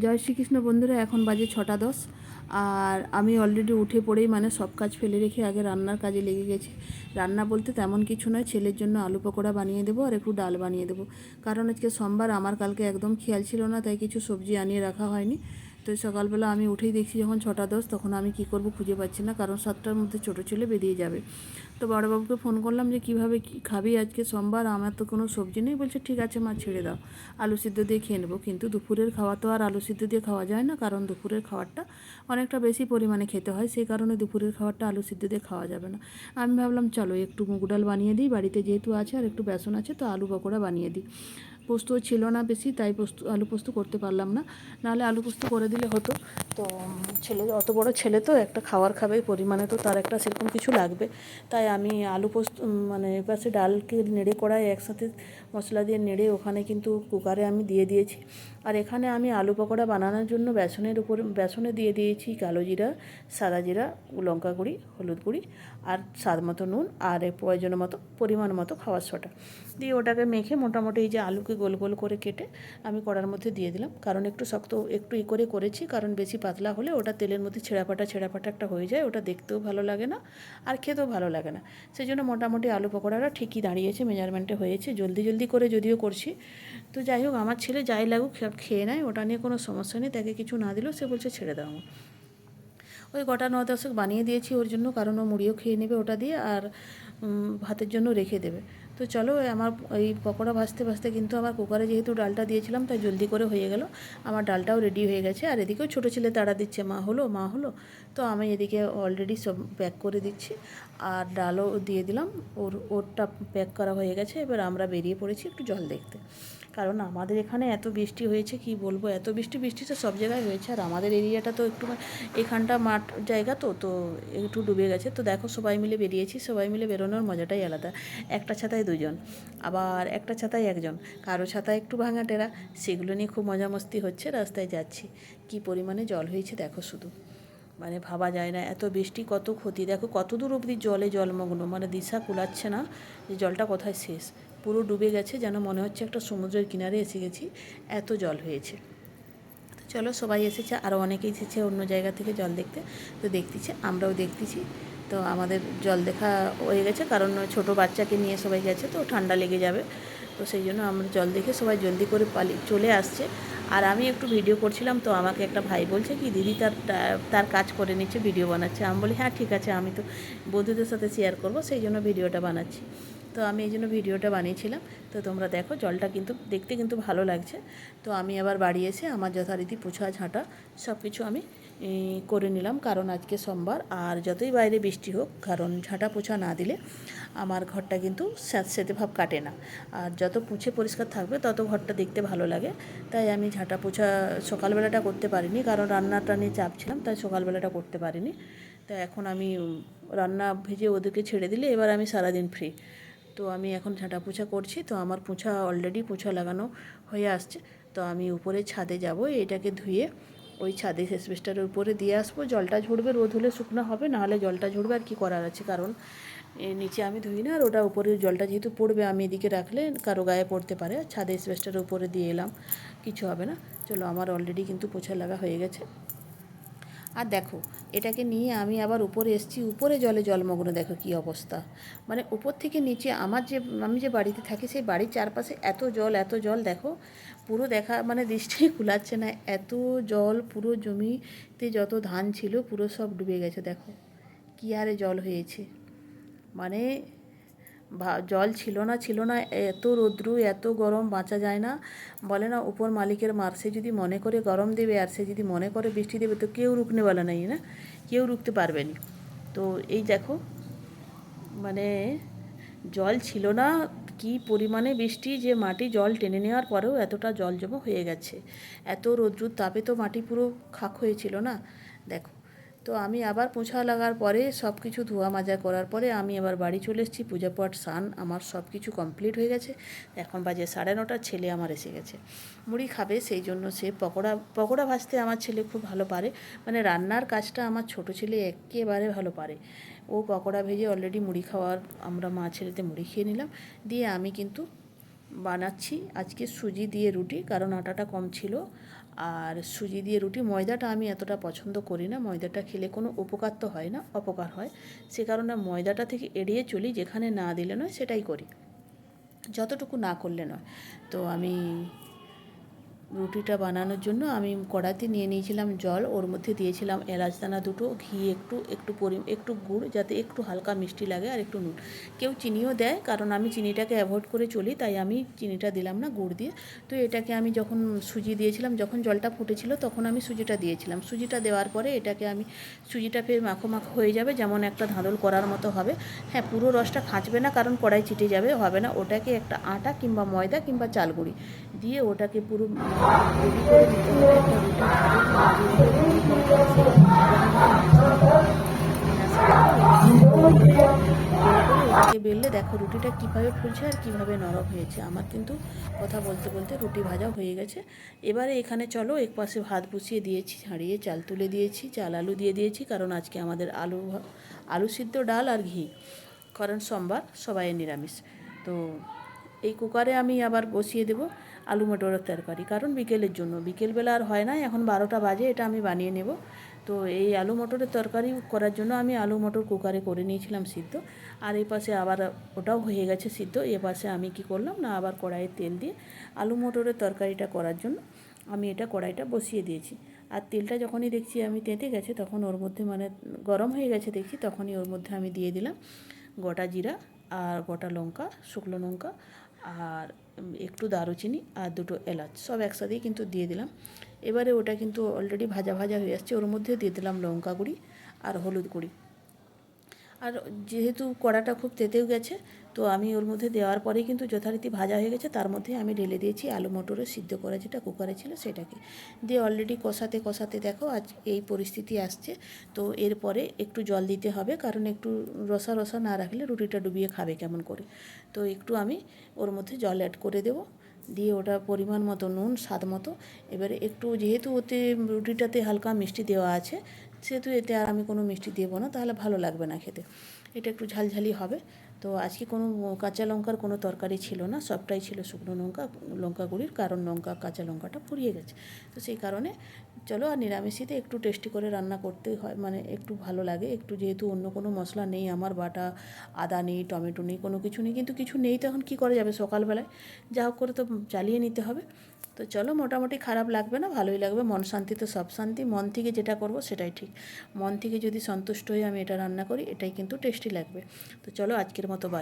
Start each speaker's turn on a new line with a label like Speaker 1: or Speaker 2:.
Speaker 1: জয় শ্রীকৃষ্ণ বন্ধুরা, এখন বাজে ছটা দশ। আর আমি অলরেডি উঠে পড়েই মানে সব কাজ ফেলে রেখে আগে রান্নার কাজে লেগে গেছি। রান্না বলতে তেমন কিছু নয়, ছেলের জন্য আলু পকোড়া বানিয়ে দেবো আর একটু ডাল বানিয়ে দেবো। কারণ আজকে সোমবার, আমার কালকে একদম খেয়াল ছিল না, তাই কিছু সবজি আনিয়ে রাখা হয়নি। তো সকালবেলা আমি উঠেই দেখছি যখন ছটা দশ, তখন আমি কি করব খুঁজে পাচ্ছি না, কারণ সাতটার মধ্যে ছোটো ছেলে বেরিয়ে যাবে। তো বড়োবাবুকে ফোন করলাম যে, কীভাবে খাবি আজকে সোমবার? আমার তো কোনো সবজি নেই। বলছে, ঠিক আছে মা, ছেড়ে দাও। আলু সিদ্ধ দিয়ে খেয়ে নেব। কিন্তু দুপুরের খাওয়া তো আর আলু সিদ্ধ দিয়ে খাওয়া যায় না, কারণ দুপুরের খাবারটা অনেকটা বেশি পরিমাণে খেতে হয়, সেই কারণে দুপুরের খাবারটা আলু সিদ্ধ দিয়ে খাওয়া যাবে না। আমি ভাবলাম, চলো একটু মুগ ডাল বানিয়ে দিই, বাড়িতে যেহেতু আছে আর একটু বেসন আছে, তো আলু পকোড়া বানিয়ে দিই। পোস্ত ছিল না বেশি, তাই পোস্ত আলু পোস্ত করতে পারলাম না। নাহলে আলু পোস্ত করে দিলে হতো। তো ছেলে, অত বড় ছেলে তো একটা খাবার খাবে, পরিমাণে তো তার একটা সেরকম কিছু লাগবে। তাই আমি আলু পোস্ত মানে এপাশে ডালকে নেড়ে কড়াই একসাথে মশলা দিয়ে নেড়ে ওখানে কিন্তু কুকারে আমি দিয়ে দিয়েছি। আর এখানে আমি আলু পকোড়া বানানোর জন্য বেসনের উপর, বেসনে দিয়ে দিয়েছি কালো জিরা, সাদা জিরা, লঙ্কা গুঁড়ি, হলুদ গুঁড়ি আর স্বাদ মতো নুন আর প্রয়োজন মতো, পরিমাণ মতো খাওয়ার সোটা দিয়ে ওটাকে মেখে মোটামুটি এই যে আলুকে গোল গোল করে কেটে আমি কড়ার মধ্যে দিয়ে দিলাম। কারণ একটু শক্ত, একটু ই করে করেছি, কারণ বেশি পাতলা হলে ওটা তেলের মধ্যে ছেঁড়াপাটা ছেঁড়াপাটা একটা হয়ে যায়, ওটা দেখতেও ভালো লাগে না আর খেতেও ভালো লাগে না। সেই জন্য মোটামুটি আলু পকোড়াটা ঠিকই দাঁড়িয়েছে, মেজারমেন্টে হয়েছে, জলদি জলদি করে যদিও করছি। তো যাই হোক, আমার ছেলে যাই লাগুক, সব খেয়ে নেয়, ওটা নিয়ে কোনো সমস্যা নেই, তাকে কিছু না দিলেও সে বলছে ছেড়ে দাও। আমার ওই গোটা ন দশক বানিয়ে দিয়েছি ওর জন্য, কারণ ও মুড়িও খেয়ে নেবে ওটা দিয়ে আর ভাতের জন্য রেখে দেবে। তো চলো আমার এই পকোড়া ভাজতে ভাজতে কিন্তু আমার কুকারে যেহেতু ডালটা দিয়েছিলাম, তাই জলদি করে হয়ে গেল। আমার ডালটাও রেডি হয়ে গেছে। আর এদিকেও ছোটো ছেলে তাড়া দিচ্ছে, মা হলো মা হলো? তো আমি এদিকে অলরেডি সব প্যাক করে দিচ্ছি। আর ডালও দিয়ে দিলাম। ওর, ওরটা প্যাক করা হয়ে গেছে। এবার আমরা বেরিয়ে পড়েছি একটু জল দেখতে। কারণ আমাদের এখানে এত বৃষ্টি হয়েছে, কি বলব? এত বৃষ্টি বৃষ্টি তো সব জায়গায় হয়েছে আর আমাদের এরিয়াটা তো একটু এখানটা মাঠ জায়গা তো তো একটু ডুবে গেছে। তো দেখো, সবাই মিলে বেরিয়েছি। সবাই মিলে বেরোনোর মজাটাই আলাদা। একটা ছাতায় দুজন, আবার একটা ছাতায় একজন। কারও ছাতায় একটু ভাঙা টেরা। সেগুলো নিয়ে খুব মজা মস্তি হচ্ছে। রাস্তায় যাচ্ছি। কি পরিমাণে জল হয়েছে দেখো শুধু। মানে ভাবা যায় না। এত বৃষ্টি, কত ক্ষতি। দেখো, কত দূর অবধি জলে জলমগ্ন। মানে দিশা কুলাচ্ছে না যে জলটা কোথায় শেষ। পুরো ডুবে গেছে, যেন মনে হচ্ছে একটা সমুদ্রের কিনারে এসে গেছি। এত জল হয়েছে। তো চলো সবাই এসেছে আরও অনেকে এসেছে অন্য জায়গা থেকে জল দেখতে। তো দেখতেছে, আমরাও দেখতেছি। তো আমাদের জল দেখা হয়ে গেছে, কারণ ছোট বাচ্চাকে নিয়ে সবাই গেছে, তো ঠান্ডা লেগে যাবে। তো সেই জন্য আমরা জল দেখে সবাই জলদি করে পালি চলে আসছে। আর আমি একটু ভিডিও করছিলাম, তো আমাকে একটা ভাই বলছে কি, দিদি তার তার কাজ করে নিচ্ছে ভিডিও বানাচ্ছে। আমি বলি হ্যাঁ ঠিক আছে, আমি তো বন্ধুদের সাথে শেয়ার করব, সেই জন্য ভিডিওটা বানাচ্ছি। তো আমি এই জন্য ভিডিওটা বানিয়েছিলাম। তো তোমরা দেখো, জলটা কিন্তু দেখতে কিন্তু ভালো লাগছে। তো আমি আবার বাড়ি এসে আমার যথারীতি পোছা, ঝাঁটা সব কিছু আমি করে নিলাম। কারণ আজকে সোমবার, আর যতই বাইরে বৃষ্টি হোক, কারণ ঝাঁটা পোছা না দিলে আমার ঘরটা কিন্তু স্যাঁতস্যাঁতে ভাব কাটে না। আর যত পুছে পরিষ্কার থাকবে, তত ঘরটা দেখতে ভালো লাগে। তাই আমি ঝাঁটা পোছা সকালবেলাটা করতে পারিনি, কারণ রান্নাটা নিয়ে চাপ ছিলাম, তাই সকালবেলাটা করতে পারিনি। তো এখন আমি রান্না ভেজে ওদেরকে ছেড়ে দিলে, এবার আমি সারাদিন ফ্রি তো আমি এখন ঝাঁটা পোছা করছি, তো আমার পোছা অলরেডি পোছা লাগানো হয়ে আসছে। তো আমি উপরে ছাদে যাব, এটাকে ধুয়ে ওই ছাদে শেষবেস্টারের উপরে দিয়ে আসব। জলটা ঝরবে, রোদ হলে শুকনো হবে, নাহলে জলটা ঝরবে আর কি করার আছে, কারণ নিচে আমি ধুই না, আর ওটা উপরে জলটা যেহেতু পড়বে, আমি এদিকে রাখলে কারও গায়ে পড়তে পারে। ছাদে শেষবেস্টারের উপরে দিয়ে এলাম, কিছু হবে না। চলো, আমার অলরেডি কিন্তু পোছা লাগা হয়ে গেছে। আর দেখো, এটাকে নিয়ে আমি আবার উপরে এসেছি, উপরে জলে জলমগ্ন, দেখো কী অবস্থা। মানে উপর থেকে নিচে আমার যে, আমি যে বাড়িতে থাকি, সেই বাড়ির চারপাশে এত জল এত জল, দেখো, পুরো দেখা মানে দৃষ্টি কুলাচ্ছে না, এত জল, পুরো জমিতে যত ধান ছিল, পুরো সব ডুবে গেছে, দেখো। কী হারে জল হয়েছে। মানে জল ছিল না ছিল না, এত রৌদ্রু, এত গরম, বাঁচা যায় না। বলে না, উপর মালিকের মার সে যদি মনে করে গরম দেবে আর সে যদি মনে করে বৃষ্টি দেবে, তো কেউ রুকনে বলে নেই না? কেউ রুখতে পারবে না। তো এই দেখো মানে জল ছিল না, কি পরিমাণে বৃষ্টি, যে মাটি জল টেনে নেওয়ার পরেও এতটা জল জমা হয়ে গেছে। এত রৌদ্রুর তাপে তো মাটি পুরো খাক হয়েছিল না? দেখো তো আমি আবার পোছা লাগার পরে সব কিছু ধোয়া মাজা করার পরে আমি আবার বাড়ি চলে এসেছি। পূজা পাঠ স্নান, আমার সব কিছু কমপ্লিট হয়ে গেছে। এখন বাজে সাড়ে নটা ছেলে আমার এসে গেছে। মুড়ি খাবে, সেই জন্য সে পকোড়া পকোড়া ভাজতে আমার ছেলে খুব ভালো পারে। মানে রান্নার কাজটা আমার ছোট ছেলে একেবারে ভালো পারে। ও পকোড়া ভেজে অলরেডি মুড়ি খাওয়ার, আমরা মা ছেলেতে মুড়ি খেয়ে নিলাম। দিয়ে আমি কিন্তু বানাচ্ছি। আজকে সুজি দিয়ে রুটি, কারণ আটাটা কম ছিল। আর সুজি দিয়ে রুটি, ময়দাটা আমি এতটা পছন্দ করি না। ময়দাটা খেলে কোনো উপকার তো হয় না, অপকার হয়। সে কারণে ময়দাটা থেকে এড়িয়ে চলি, যেখানে না দিলে নয় সেটাই করি। যতটুকু না করলে নয়। তো আমি রুটিটা বানানোর জন্য আমি কড়াতে নিয়ে নিয়েছিলাম জল, ওর মধ্যে দিয়েছিলাম এলাচ দানা দুটো, ঘি একটু একটু পরি, একটু গুড় যাতে একটু হালকা মিষ্টি লাগে আর একটু নুন। কেউ চিনিও দেয়, কারণ আমি চিনিটাকে অ্যাভয়েড করে চলি, তাই আমি চিনিটা দিলাম না গুড় দিয়ে। তো এটাকে আমি যখন সুজি দিয়েছিলাম, যখন জলটা ফুটেছিল, তখন আমি সুজিটা দিয়েছিলাম। সুজিটা দেওয়ার পরে এটাকে আমি, সুজিটা ফের মাখো মাখো হয়ে যাবে, যেমন একটা ধাঁধল করার মতো হবে। হ্যাঁ পুরো রসটা খাঁচবে না, কারণ কড়াই চিটে যাবে, হবে না। ওটাকে একটা আটা কিংবা ময়দা কিংবা চালগুড়ি দিয়ে ওটাকে পুরো বেললে, দেখো রুটিটা কীভাবে ফুলছে আর কীভাবে নরম হয়েছে। আমার কিন্তু কথা বলতে বলতে রুটি ভাজা হয়ে গেছে। এবারে এখানে চলো, এক পাশে ভাত বসিয়ে দিয়েছি, ছাড়িয়ে চাল তুলে দিয়েছি, চাল আলু দিয়ে দিয়েছি, কারণ আজকে আমাদের আলু আলু সিদ্ধ, ডাল আর ঘি, কারণ সোমবার সবাই নিরামিষ। তো এই কুকারে আমি আবার বসিয়ে দেব। আলু মটরের তরকারি। কারণ বিকেলের জন্য। বিকেলবেলা আর হয় না, এখন বারোটা বাজে, এটা আমি বানিয়ে নেব। তো এই আলু মটরের তরকারি করার জন্য আমি আলু মটর কুকারে করে নিয়েছিলাম সিদ্ধ। আর এই পাশে আবার ওটাও হয়ে গেছে সিদ্ধ। এ পাশে আমি কি করলাম না, আবার কড়াইয়ে তেল দিয়ে আলু মটরের তরকারিটা করার জন্য আমি এটা কড়াইটা বসিয়ে দিয়েছি। আর তেলটা যখনই দেখছি আমি তেঁতে গেছে, তখন ওর মধ্যে মানে গরম হয়ে গেছে দেখছি, তখনই ওর মধ্যে আমি দিয়ে দিলাম গোটা জিরা আর গোটা লঙ্কা, শুকনো লঙ্কা আর একটু দারুচিনি আর দুটো এলাচ, সব একসাথেই কিন্তু দিয়ে দিলাম। এবারে ওটা কিন্তু অলরেডি ভাজা ভাজা হয়ে আসছে, ওর মধ্যে দিয়ে দিলাম লঙ্কা গুঁড়ি আর হলুদ গুঁড়ি। আর যেহেতু কড়াটা খুব তেতেও গেছে তো আমি ওর মধ্যে দেওয়ার পরেই কিন্তু যথারীতি ভাজা হয়ে গেছে, তার মধ্যে আমি ঢেলে দিয়েছি আলু মটরের সিদ্ধ করা যেটা কুকারে ছিল সেটাকে। দিয়ে অলরেডি কষাতে কষাতে দেখো আজ এই পরিস্থিতি আসছে, তো এরপরে একটু জল দিতে হবে কারণ একটু রসা রসা না রাখলে রুটিটা ডুবিয়ে খাবে কেমন করে। তো একটু আমি ওর মধ্যে জল অ্যাড করে দেবো, দিয়ে ওটা পরিমাণ মতো নুন, স্বাদ মতো। এবারে একটু যেহেতু ওতে রুটিটাতে হালকা মিষ্টি দেওয়া আছে, সেহেতু এতে আর আমি কোনো মিষ্টি দেবো না, তাহলে ভালো লাগবে না খেতে। এটা একটু ঝালঝালি হবে। তো আজকে কোনো কাঁচা লঙ্কার কোনো তরকারি ছিল না, সবটাই ছিল শুকনো লঙ্কা লঙ্কা গুঁড়ির কারণ লঙ্কা, কাঁচা লঙ্কাটা পুড়িয়ে গেছে। তো সেই কারণে চলো আর নিরামিষিতে একটু টেস্টি করে রান্না করতে হয় মানে একটু ভালো লাগে। একটু যেহেতু অন্য কোনো মশলা নেই, আমার বাটা, আদা নেই, টমেটো নেই, কোনো কিছু নেই, কিন্তু কিছু নেই তো এখন কী করা যাবে সকালবেলায়? যা হোক করে তো চালিয়ে নিতে হবে। তো চলো মোটামুটি খারাপ লাগবে না, ভালোই লাগবে। মন শান্তি তো সব শান্তি, মন থেকে যেটা করব সেটাই ঠিক। মন থেকে যদি সন্তুষ্ট হয়ে আমি এটা রান্না করি, এটাই কিন্তু টেস্টি লাগবে। তো চলো আজকের মতো বাই